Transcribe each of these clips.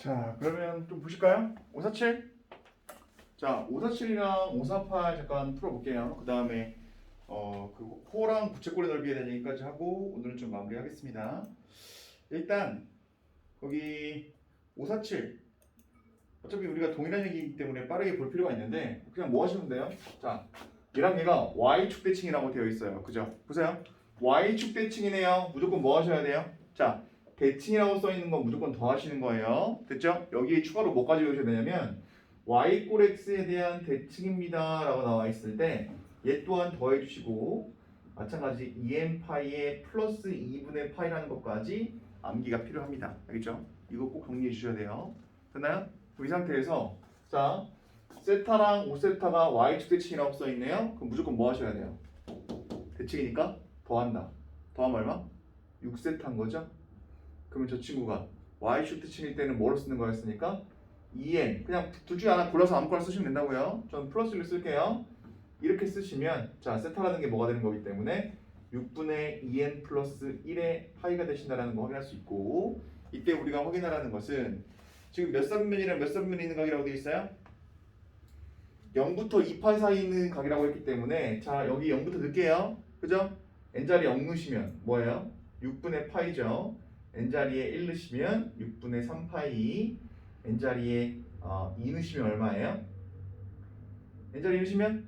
자, 그러면 좀 보실까요? 547. 자, 547이랑 548 잠깐 풀어볼게요. 그 다음에 어, 그 호랑 부채꼴의 넓이에 대한 얘기까지 하고 오늘은 좀 마무리하겠습니다. 일단 거기 547 어차피 우리가 동일한 얘기이기 때문에 빠르게 볼 필요가 있는데 그냥 뭐 하시면 돼요? 자, 얘랑 얘가 y축 대칭이라고 되어 있어요. 그죠? 보세요. y축 대칭이네요. 무조건 뭐 하셔야 돼요? 자, 대칭이라고 써 있는 건 무조건 더 하시는 거예요. 됐죠? 여기에 추가로 뭐까지 외우셔야 되냐면 y 꼴 x에 대한 대칭입니다 라고 나와 있을 때 얘 또한 더해 주시고 마찬가지 2n 파이에 플러스 2분의 파이라는 것까지 암기가 필요합니다. 알겠죠? 이거 꼭 정리해 주셔야 돼요. 됐나요? 이 상태에서 자 세타랑 5세타가 y축 대칭이라고 써 있네요. 그럼 무조건 뭐 하셔야 돼요? 대칭이니까 더한다. 더하면 얼마? 6세타인 거죠? 그러면 저 친구가 y축 대칭일 때는 뭐로 쓰는 거였으니까 2n 그냥 둘 중에 하나 골라서 아무거나 쓰시면 된다고요. 전 플러스를 쓸게요. 이렇게 쓰시면 자 세타라는 게 뭐가 되는 거기 때문에 6분의 2n 플러스 1의 파이가 되신다라는 거 확인할 수 있고 이때 우리가 확인하라는 것은 지금 몇 사분면이랑 몇 사분면이 있는 각이라고 되어 있어요? 0부터 2파이 사이 있는 각이라고 했기 때문에 자 여기 0부터 넣을게요. 그죠? n자리 0 넣으시면 뭐예요? 6분의 파이죠. N자리에 1 넣으시면 6분의 3파이 n자리에 어, 2 넣으시면 얼마예요? n자리 1 넣으시면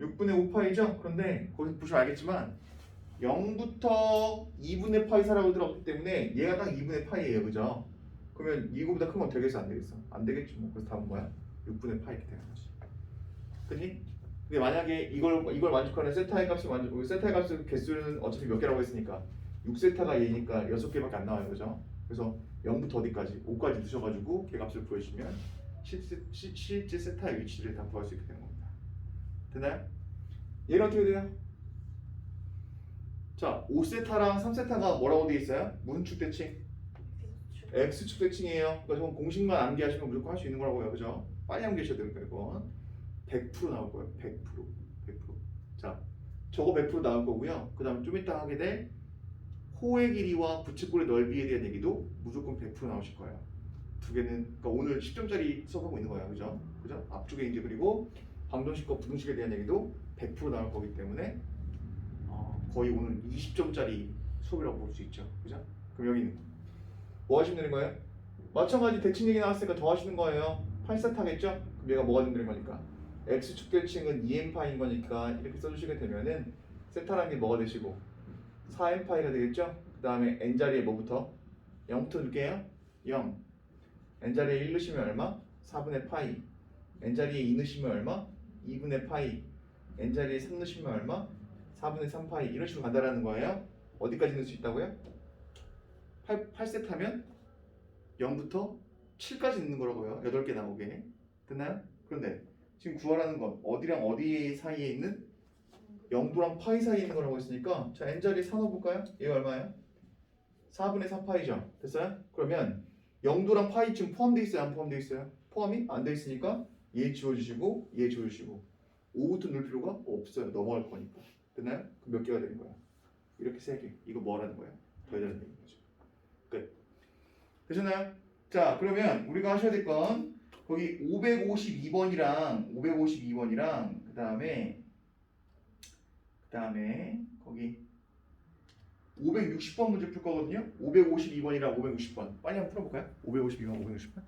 6분의 5파이죠? 그런데 거기서 보시면 알겠지만 0부터 2분의 파이 사라고 들어갔기 때문에 얘가 딱 2분의 파이예요. 그죠? 그러면 이거보다 큰 건 되겠어? 안 되겠어? 안 되겠지 뭐. 그래서 답은 뭐야? 6분의 파이 이렇게 되는 거지. 그니? 근데 만약에 이걸 이걸 만족하는 세타의 값을 만족 세타의 값을 개수는 어차피 몇 개라고 했으니까 6세타가 얘니까 6개밖에 안 나와요. 그죠? 그래서 0부터 어디까지? 5까지 넣으셔가지고 개 값을 구해주시면 실제, 세타의 위치를 다 구할 수 있게 되는 겁니다. 됐나요? 얘는 어떻게 돼요? 자, 5세타랑 3세타가 뭐라고 돼 있어요? 무슨 축대칭? X축 대칭이에요. 그러니까 공식만 암기하시면 무조건 할 수 있는 거라고요. 그죠? 빨리 암기하셔야 됩니다. 이건 100% 나올 거예요. 100%. 100%. 자, 저거 100% 나올 거고요. 그 다음에 좀 이따 하게 될 호의 길이와 부채꼴의 넓이에 대한 얘기도 무조건 100% 나오실 거예요. 두 개는 그러니까 오늘 10점짜리 수업하고 있는 거예요. 그죠? 그죠? 앞쪽에 이제 그리고 방정식과 부등식에 대한 얘기도 100% 나올 거기 때문에 어, 거의 오늘 20점짜리 수업이라고 볼 수 있죠. 그죠? 그럼 여기는 뭐 하시면 되는 거예요? 마찬가지 대칭 얘기 나왔으니까 더 하시는 거예요. 8세타겠죠? 그럼 얘가 뭐가 되는 거니까? x축 대칭은 2n파인 거니까 이렇게 써주시게 되면은 세타라는 게 뭐가 되시고 4n파이가 되겠죠? 그 다음에 n자리에 뭐부터? 0부터 넣을게요. 0 n자리에 1 넣으시면 얼마? 4분의 파이 n자리에 2 넣으시면 얼마? 2분의 파이 n자리에 3 넣으시면 얼마? 4분의 3파이 이런 식으로 간다라는 거예요. 어디까지 넣을 수 있다고요? 8, 8셋 하면 0부터 7까지 넣는 거라고요. 8개 나오게. 됐나요? 그런데 지금 구하라는 건 어디랑 어디 사이에 있는 0도랑 파이 사이에 있는 거라고 했으니까 자 n자리 4 넣어볼까요? 얘가 얼마예요? 4분의 3파이죠. 됐어요? 그러면 0도랑 파이 지금 포함되어 있어요? 안 포함되어 있어요? 포함이 안 돼 있으니까 얘 지워주시고 얘 지워주시고 5부터 넣을 필요가 없어요. 넘어갈 거니까. 됐나요? 그럼 몇 개가 되는 거야? 이렇게 세 개. 이거 뭐 하라는 거야? 더해달라는 얘기인 거죠. 끝. 되셨나요? 자, 그러면 우리가 하셔야 될 건 거기 552번이랑 552번이랑 그 다음에 그 다음에 거기 560번 문제 풀 거거든요. 552번이랑 560번. 빨리 한번 풀어볼까요? 552번, 560번.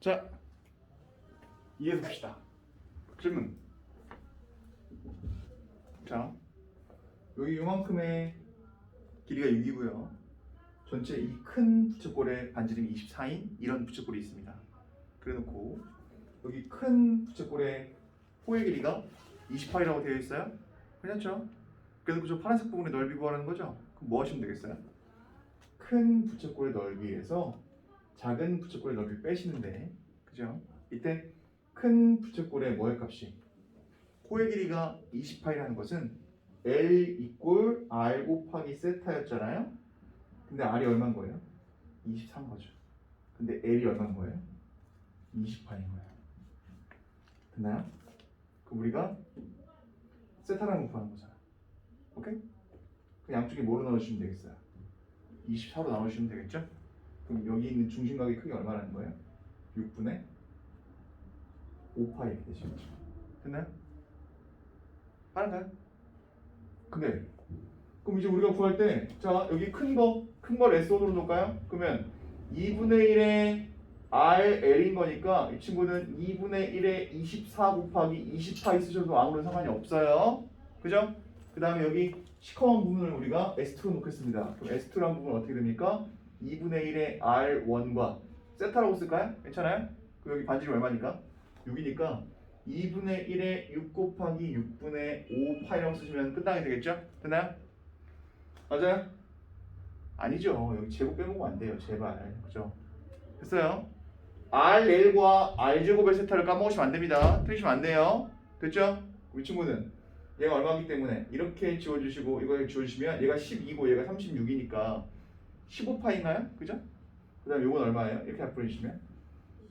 자, 이해해 봅시다. 질문. 자, 여기 요만큼의 길이가 6이고요. 전체 이 큰 부채꼴의 반지름이 24인 이런 부채꼴이 있습니다. 그래놓고 여기 큰 부채꼴의 호의 길이가 28이라고 되어 있어요. 괜찮죠? 그래서 저 파란색 부분의 넓이 구하라는 거죠? 그럼 뭐 하시면 되겠어요? 큰 부채꼴의 넓이에서 작은 부채꼴의 넓이 빼시는데 그죠? 이때 큰 부채꼴의 뭐의 값이 호의 길이가 28이라는 것은 L 이꼴 R 곱하기 세타였잖아요. 근데 R이 얼마인 거예요? 23 거죠. 근데 L이 얼마인 거예요? 28인 거예요. 됐나요? 그럼 우리가 거 구하는 거잖아. 오케이? 그 양쪽에 뭐로 나누시면 되겠어요? 24로 나누시면 되겠죠? 그럼 여기 있는 중심각의 크기 얼마라는 거예요? 6분의 5파이 이렇게 되죠. 됐나요? 빠른가요? 근데 그럼 이제 우리가 구할 때 자 여기 큰 거 큰 걸 S1으로 놓을까요? 그러면 2분의 1의 RL인 거니까 이 친구는 2분의 1의 24 곱하기 20파 있으셔도 아무런 상관이 없어요. 그죠? 그 다음에 여기 시커먼 부분을 우리가 S2로 놓겠습니다. 그럼 S2라는 부분은 어떻게 됩니까? 2분의 1의 R1과 세타라고 쓸까요? 괜찮아요? 그럼 여기 반지름 얼마니까? 6이니까 2분의 1의 6 곱하기 6분의 5 파이라고 쓰시면 끝나게 되겠죠? 됐나요? 맞아요? 아니죠. 여기 제곱 빼먹으면 안 돼요. 제발. 그죠? 됐어요? RL과 R제곱의 세타를 까먹으시면 안 됩니다. 틀리시면 안 돼요. 됐죠? 이 친구는 얘가 얼마기 때문에 이렇게 지워주시고 이거 지워주시면 얘가 12고 얘가 36이니까 15파인가요? 그죠? 그 다음에 요건 얼마예요? 이렇게 앞으로 주시면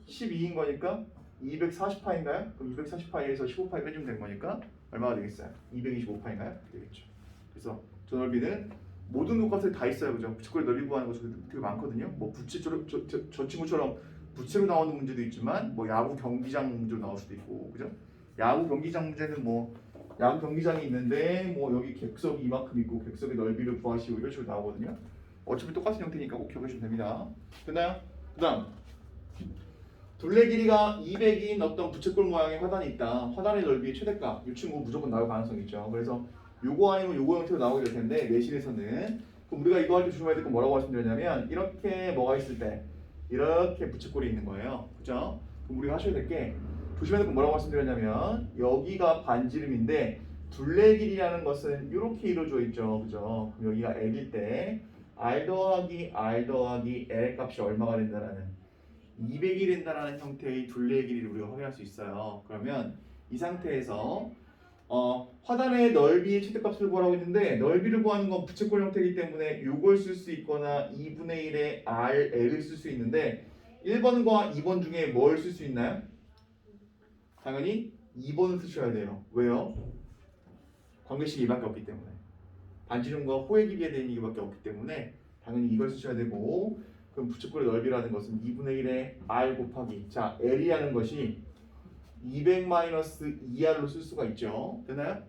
12인 거니까 240파인가요? 그럼 240파이에서 15파이 빼주면 되는 거니까 얼마가 되겠어요? 225파인가요? 되겠죠. 그래서 저 넓이는 모든 높값을 다 있어요, 그죠? 부채꼴 넓이 구하는 거 되게 많거든요. 뭐 부채처럼 저, 저, 저 친구처럼 부채로 나오는 문제도 있지만 뭐 야구 경기장 문제로 나올 수도 있고, 그죠? 야구 경기장 문제는 뭐 야구 경기장이 있는데 뭐 여기 객석이 이만큼 있고 객석의 넓이를 구하시고 이런 식으로 나오거든요. 어차피 똑같은 형태니까 꼭 기억하시면 됩니다. 됐나요? 그다음 둘레 길이가 200인 어떤 부채꼴 모양의 화단이 있다. 화단의 넓이의 최대값. 이 친구 무조건 나올 가능성이 있죠. 그래서 요거 아니면 요거 형태로 나오게 될 텐데 내신에서는 그럼 우리가 이거 할 때 조심해야 될 건 뭐라고 말씀드렸냐면 이렇게 뭐가 있을 때 이렇게 부채꼴이 있는 거예요. 그죠? 그럼 우리가 하셔야 될게건 뭐라고 말씀드렸냐면 여기가 반지름인데 둘레 길이라는 것은 이렇게 이루어져 있죠. 그죠? 그럼 여기가 L일 때 R 더하기 R 더하기 L 값이 얼마가 된다라는 200이 된다라는 형태의 둘레의 길이를 우리가 확인할 수 있어요. 그러면 이 상태에서 어, 화단의 넓이의 최대값을 구하라고 했는데 넓이를 구하는 건 부채꼴 형태이기 때문에 이걸 쓸수 있거나 2분의 1의 RL을 쓸 수 있는데 1번과 2번 중에 뭘 쓸 수 있나요? 당연히 2번을 쓰셔야 돼요. 왜요? 관계식이 이밖에 없기 때문에 반지름과 호의 길이에 대한 얘기밖에 없기 때문에 당연히 이걸 쓰셔야 되고 그럼 부채꼴의 넓이라는 것은 2분의 1의 R 곱하기 자 L이라는 것이 200 마이너스 2R로 쓸 수가 있죠 되나요?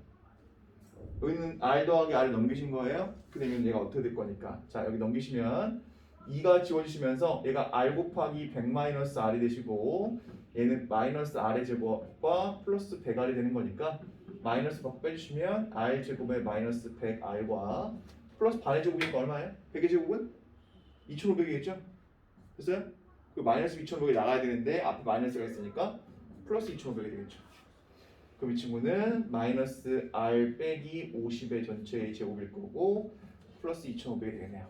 여기는 R 더하기 R을 넘기신 거예요 그러면 얘가 어떻게 될 거니까 자 여기 넘기시면 2가 지워지시면서 얘가 R 곱하기 100 마이너스 R이 되시고 얘는 마이너스 R의 제곱과 플러스 100R이 되는 거니까 마이너스 받고 빼주시면 R 제곱의 마이너스 100R과 플러스 반의 제곱이니까 얼마예요? 100의 제곱은 2,500이겠죠? 됐어요? 그 마이너스 2,500이 나가야 되는데 앞에 마이너스가 있으니까 플러스 2,500이 되겠죠. 그럼 이 친구는 마이너스 r 빼기 50의 전체의 제곱일 거고 플러스 2,500이 되겠네요.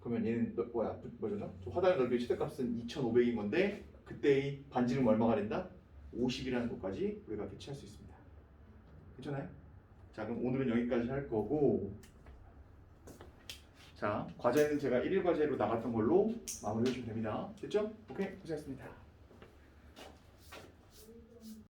그러면 얘는 너- 뭐야? 부- 뭐죠? 저 화단의 넓이의 최대값은 2,500인 건데 그때의 반지름 얼마가 된다? 50이라는 것까지 우리가 캐치할 수 있습니다. 괜찮아요? 자 그럼 오늘은 여기까지 할 거고 자, 과제는 제가 1일 과제로 나갔던 걸로 마무리해 주시면 됩니다. 됐죠? 오케이, 고생했습니다.